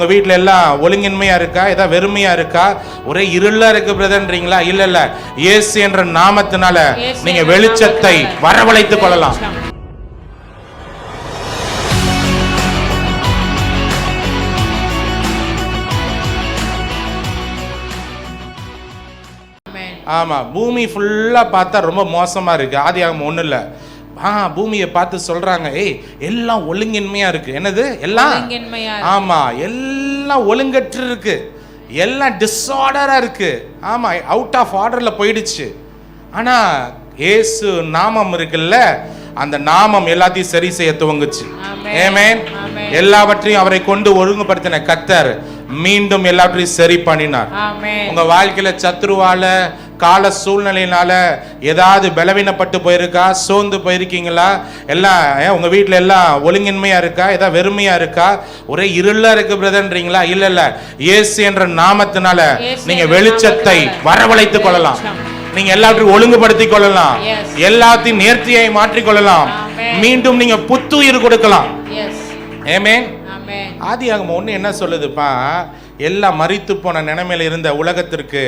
உங்க வீட்ல எல்லாம் ஒழுங்கின்மையா இருக்கா? ஏதாவது வெறுமையா இருக்கா? ஒரே இருளா இருக்கு பிரதர்ன்றீங்களா? இல்ல இல்ல இயேசு என்ற நாமத்தினால இயேசு நீங்க என்ற வெளிச்சத்தை வரவழைத்துக் கொள்ளலாம். ஆமா பூமி ஃபுல்லா பார்த்தா ரொம்ப மோசமா இருக்கு. ஆதி ஆகும் ஒண்ணும் இல்ல ஆ பூமியை பார்த்து சொல்றாங்க ஏய் எல்லாம் ஒழுங்கின்மையா இருக்கு. என்னது? எல்லாம்? ஆமா எல்லாம் ஒழுங்கற்று இருக்கு. எல்லாம் டிஸார்டரா இருக்கு. ஆமா அவுட் ஆஃப் ஆர்டர்ல போயிடுச்சு. ஆனா இயேசு நாமம் இருக்குல்ல அந்த நாமம் எல்லாத்தையும் சரி செய்ய துவங்குச்சு. Amen. எல்லாவற்றையும் அவரை கொண்டு ஒழுங்குபடுத்தின கத்தர் மீண்டும் எல்லாவற்றையும் சரி பண்ணினார். உங்க வாழ்க்கையில சத்ருவால கால சூழ்நிலையினால ஏதாவது பலவீனப்பட்டு போயிருக்கா? சோர்ந்து போயிருக்கீங்களா? எல்லாம் ஏன் உங்க வீட்ல எல்லாம் ஒழுங்கின்மையா இருக்கா? ஏதாவது வெறுமையா இருக்கா? ஒரே இருளா இருக்கு பிரதர்ன்றீங்களா? இல்ல இல்ல. இயேசு என்ற நாமத்தினால இயேசு நீங்க என்ற வெளிச்சத்தை வரவழைத்துக் கொள்ளலாம். நீங்க எல்லாவற்றையும் ஒழுங்குபடுத்திக் கொள்ளலாம். எல்லாத்தையும் நேர்த்தியை மாற்றிக் கொள்ளலாம். Amen. மீண்டும் நீங்க புத்துயிர் கொடுக்கலாம். ஏமேன் Amen. ஆதியாகமம் ஒன்று என்ன சொல்லுதுப்பா? எல்லாம் மரித்து போன நிலைமையில இருந்த உலகத்திற்கு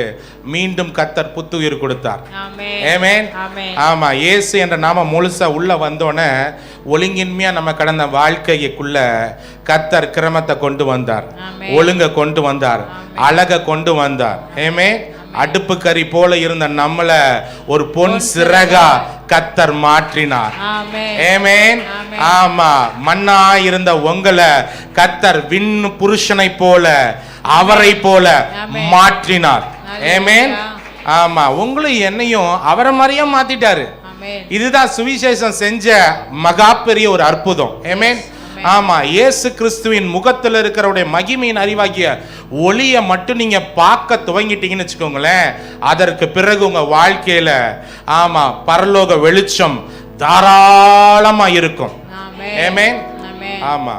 மீண்டும் கத்தர் புத்துயிர் கொடுத்தார். ஏமேன். ஆமா இயேசு என்ற நாம முழுசா உள்ள வந்தோடனே ஒழுங்கின்மையா நம்ம கடந்த வாழ்க்கைக்குள்ள கத்தர் கிரமத்தை கொண்டு வந்தார். ஒழுங்க கொண்டு வந்தார். அழக கொண்டு வந்தார். ஏமே அடுப்பு கறி போல இருந்த நம்மள ஒரு பொன் சிறகா கத்தர் மாற்றினார். ஏமேன். ஆமா மண்ணா இருந்த உங்களை கத்தர் விண் புருஷனை போல அவரை போல. மாற்றினார். ஏமேன் ஆமா உங்களையும் என்னையும் அவரை மாதிரியே மாத்திட்டாரு. இதுதான் சுவிசேஷம் செஞ்ச மகா பெரிய ஒரு அற்புதம். ஏமேன் ஆமா இயேசு கிறிஸ்துவின் முகத்துல இருக்கிறவருடைய மகிமையின் அறிவாகிய ஒளியை மட்டும் நீங்க பார்க்க துவங்கிட்டீங்கன்னு வச்சுக்கோங்களேன். அதற்கு பிறகு உங்க வாழ்க்கையில ஆமா பரலோக வெளிச்சம் தாராளமா இருக்கும். Amen. ஆமா.